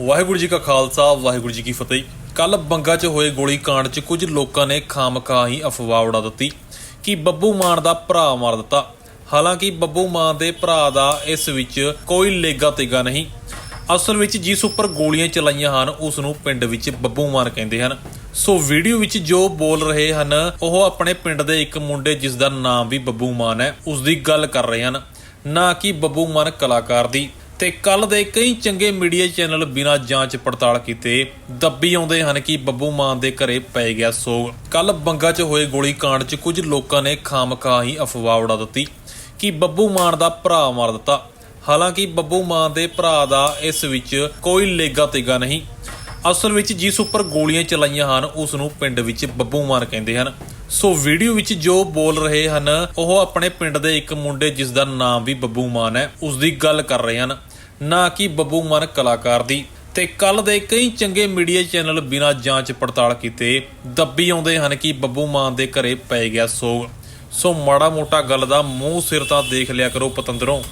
ਵਾਹਿਗੁਰੂ ਜੀ ਕਾ ਖਾਲਸਾ, ਵਾਹਿਗੁਰੂ ਜੀ ਕੀ ਫਤਿਹ। ਕੱਲ ਬੰਗਾ 'ਚ ਹੋਏ ਗੋਲੀ ਕਾਂਡ 'ਚ ਕੁਝ ਲੋਕਾਂ ਨੇ ਖਾਮਖਾ ਹੀ ਅਫਵਾਹ ਉਡਾ ਦਿੱਤੀ ਕਿ ਬੱਬੂ ਮਾਨ ਦਾ ਭਰਾ ਮਾਰ ਦਿੱਤਾ। ਹਾਲਾਂਕਿ ਬੱਬੂ ਮਾਨ ਦੇ ਭਰਾ ਦਾ ਇਸ ਵਿੱਚ ਕੋਈ ਲੇਗਾ ਤੇਗਾ ਨਹੀਂ। ਅਸਲ ਵਿੱਚ ਜਿਸ ਉੱਪਰ ਗੋਲੀਆਂ ਚਲਾਈਆਂ ਹਨ, ਉਸ ਨੂੰ ਪਿੰਡ ਵਿੱਚ ਬੱਬੂ ਮਾਨ ਕਹਿੰਦੇ ਹਨ। ਸੋ ਵੀਡੀਓ ਵਿੱਚ ਜੋ ਬੋਲ ਰਹੇ ਹਨ, ਉਹ ਆਪਣੇ ਪਿੰਡ ਦੇ ਇੱਕ ਮੁੰਡੇ ਜਿਸ ਦਾ ਨਾਮ ਵੀ ਬੱਬੂ ਮਾਨ ਹੈ, ਉਸ ਦੀ ਗੱਲ ਕਰ ਰਹੇ ਹਨ। ਨਾ ਕਿ ਬੱਬੂ ਮਾਨ ਕਲਾਕਾਰ ਦੀ। ਤੇ ਕੱਲ ਦੇ ਕਈ ਚੰਗੇ ਮੀਡੀਆ ਚੈਨਲ ਬਿਨਾਂ ਜਾਂਚ ਪੜਤਾਲ ਕੀਤੇ ਦੱਬੀ ਆਉਂਦੇ ਹਨ ਕਿ ਬੱਬੂ ਮਾਨ ਦੇ ਘਰੇ ਪੈ ਗਿਆ ਸੋਗ। ਕੱਲ ਬੰਗਾ 'ਚ ਹੋਏ ਗੋਲੀ ਕਾਂਡ 'ਚ ਕੁਝ ਲੋਕਾਂ ਨੇ ਖਾਮਖਾ ਹੀ ਅਫਵਾਹ ਉਡਾ ਦਿੱਤੀ ਕਿ ਬੱਬੂ ਮਾਨ ਦਾ ਭਰਾ ਮਾਰ ਦਿੱਤਾ। ਹਾਲਾਂਕਿ ਬੱਬੂ ਮਾਨ ਦੇ ਭਰਾ ਦਾ ਇਸ ਵਿੱਚ ਕੋਈ ਲੇਗਾ ਤੇਗਾ ਨਹੀਂ। ਅਸਲ ਵਿੱਚ ਜਿਸ ਉੱਪਰ ਗੋਲੀਆਂ ਚਲਾਈਆਂ ਹਨ, ਉਸ ਨੂੰ ਪਿੰਡ ਵਿੱਚ ਬੱਬੂ ਮਾਨ ਕਹਿੰਦੇ ਹਨ। ਸੋ ਵੀਡੀਓ ਵਿੱਚ ਜੋ ਬੋਲ ਰਹੇ ਹਨ, ਉਹ ਆਪਣੇ ਪਿੰਡ ਦੇ ਇੱਕ ਮੁੰਡੇ ਜਿਸ ਦਾ ਨਾਮ ਵੀ ਬੱਬੂ ਮਾਨ ਹੈ, ਉਸ ਦੀ ਗੱਲ ਕਰ ਰਹੇ ਹਨ। ਨਾ ਕਿ ਬੱਬੂ ਮਾਨ ਕਲਾਕਾਰ ਦੀ। ਤੇ ਕੱਲ ਦੇ ਕਈ ਚੰਗੇ ਮੀਡੀਆ ਚੈਨਲ ਬਿਨਾਂ ਜਾਂਚ ਪੜਤਾਲ ਕੀਤੇ ਦੱਬੀ ਆਉਂਦੇ ਹਨ ਕਿ ਬੱਬੂ ਮਾਨ ਦੇ ਘਰੇ ਪੈ ਗਿਆ ਸੋਗ। ਸੋ ਮਾੜਾ ਮੋਟਾ ਗੱਲ ਦਾ ਮੂੰਹ ਸਿਰ ਤਾਂ ਦੇਖ ਲਿਆ ਕਰੋ ਪਤੰਦਰੋਂ।